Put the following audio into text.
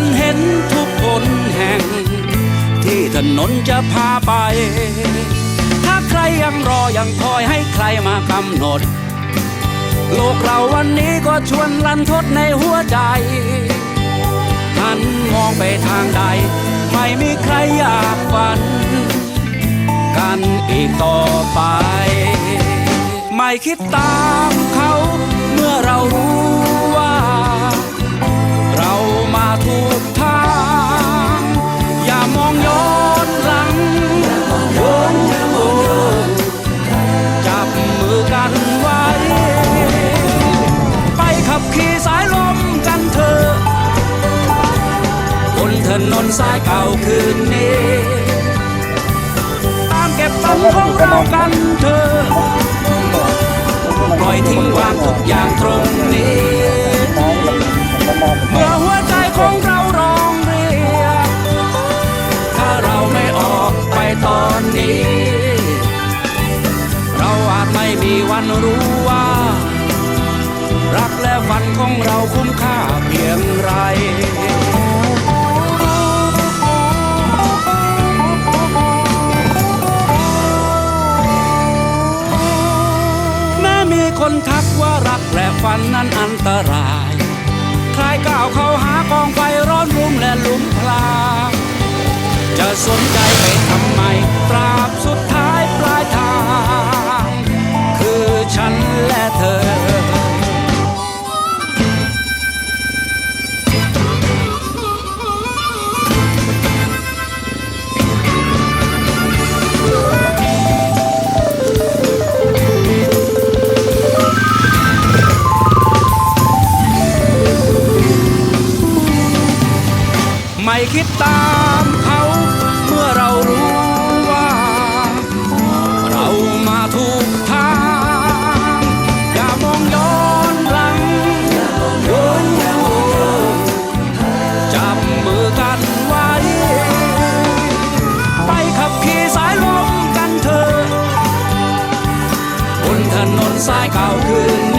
นเห็นทุกคนแห่ง ที่ถนนจะพาไป ถ้าใครยังรอยังคอยให้ใครมากำหนด โลกเราวันนี้ก็ชวนลันทดในหัวใจหันมองไปทางใด ไม่มีใครอยากฝัน กันอีกต่อไป ไม่คิดตามเขา องย้อนหลังโอ้อ้จับมือกันไว้ ไปขับขี่สายลมกันเถอะบนถนนสายเก่าคืนนี้ ตามเก็บฝันของเรากันเถอะปล่อยทิ้งวางทุกอย่างตรงนี้ ม่มีวันรู้ว่า รักและฝันของเราคุ้มค่าเพียงไรแม้มีคนทักว่ารักและฝันนั้นอันตราย ใครก้าวเข้าหากองไฟร้อนรุ่มและลุมพลางจะสนใจไปทำ คิดตามเขา เมื่อเรารู้ว่า เรามาถูกทาง อย่ามองย้อนหลังโอ้จับมือกันไว้ ไปขับขี่สายลมกันเถอะบนถนนสายเก่าคืน